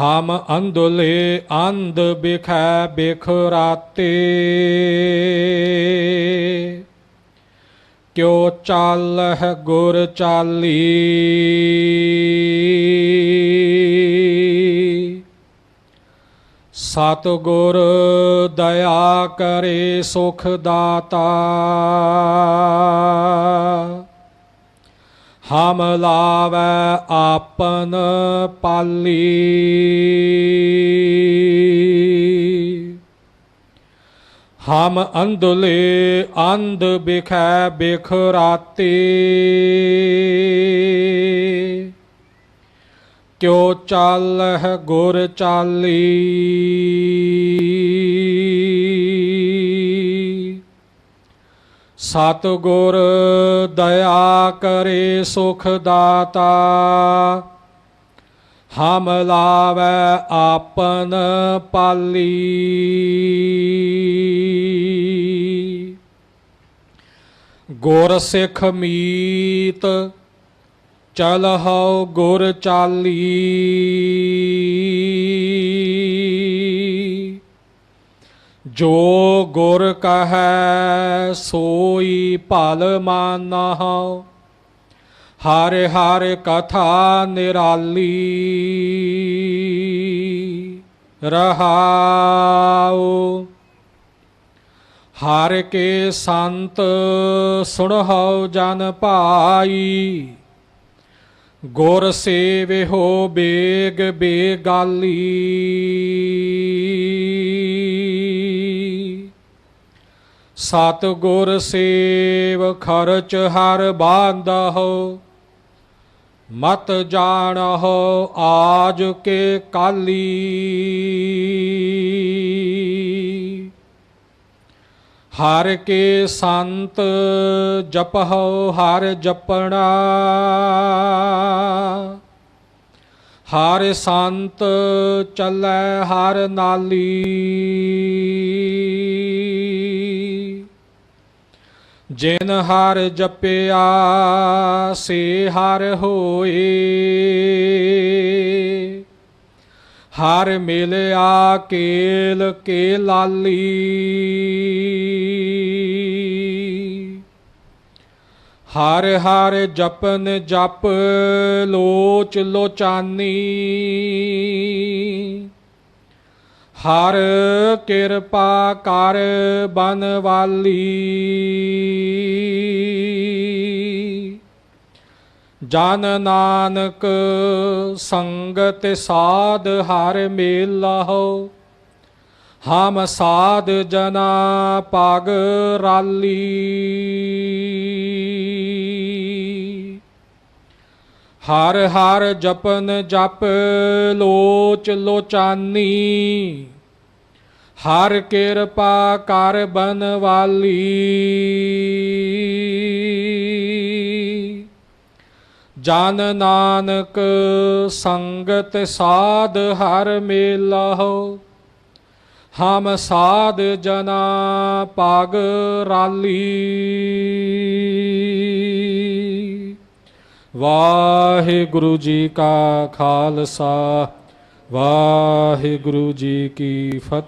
ਹਮ ਅੰਧਲੇ ਅੰਧ ਬਿਖੈ ਬਿਖਰਾਤੇ। ਕਿਉ ਚਾਲਹਿ ਗੁਰ ਚਾਲੀ। ਸਤਿਗੁਰ ਦਇਆ ਕਰੇ ਸੁਖ ਦਾਤਾ। ਹਮ ਲਾਵੈ ਆਪਨ ਪਾਲੀ ਹਮ ਅੰਧਲੇ ਅੰਧ ਬਿਖੈ ਬਿਖਰਾਤੇ ਕਿਉ ਚਾਲਹਿ ਗੁਰ ਚਾਲੀ ਸਤਿਗੁਰ ਦਇਆ ਕਰੇ ਸੁਖ ਦਾਤਾ, ਹਮ ਲਾਵੈ ਆਪਨ ਪਾਲੀ। ਗੁਰ ਸਿੱਖ ਮੀਤ ਚਲ ਹਉ ਗੁਰ ਚਾਲੀ। ਜੋ ਗੁਰ ਕਹੈ, ਸੋਈ ਭਲ ਮਾਨਹੁ। ਹਰ ਹਰ ਕਥਾ ਨਿਰਾਲੀ ਰਹਾਉ। ਹਰ ਕੇ ਸੰਤ ਸੁਣਹੁ ਜਨ ਭਾਈ। ਗੁਰ ਸੇਵਿਓ ਬੇਗ ਬੇਗਾਲੀ। ਸਤ ਗੁਰ ਸੇਵ ਖਰਚ ਹਰ ਬਾਂਧਹੁ, ਮਤ ਜਾਣਹੁ ਆਜ ਕੇ ਕਾਲੀ। ਹਰ ਕੇ ਸੰਤ ਜਪਹੁ, ਹਰ ਜਪਣਾ। ਹਰ ਸੰਤ ਚੱਲੈ, ਹਰ ਨਾਲੀ। ਜਿਨ ਹਰ ਜਪਿਆ, ਸੇ ਹਰ ਹੋਏ। ਹਰ ਮਿਲਿਆ ਕੇਲ ਕੇ ਲਾਲੀ। ਹਰ ਹਰ ਜਪਨ ਜਪ ਲੋਚ ਲੋਚਾਨੀ। ਹਰ ਕਿਰਪਾ ਕਰ ਬਨਵਾਲੀ। ਜਨ ਨਾਨਕ ਸੰਗਤ ਸਾਧ ਹਰ ਮੇਲਹੁ। ਹਮ ਸਾਧ ਜਨਾ ਪਗ ਰਾਲੀ। ਹਰ ਹਰ ਜਪਨ ਜਪ ਲੋਚ ਲੋਚਾਨੀ। ਹਰ ਕਿਰਪਾ ਕਰ ਬਨਵਾਲੀ। ਜਨ ਨਾਨਕ ਸੰਗਤ ਸਾਧ ਹਰ ਮੇਲਹੁ। ਹਮ ਸਾਧ ਜਨਾ ਪਗ ਰਾਲੀ। ਵਾਹਿਗੁਰੂ ਜੀ ਕਾ ਖਾਲਸਾ, ਵਾਹਿਗੁਰੂ ਜੀ ਕੀ ਫਤਿਹ।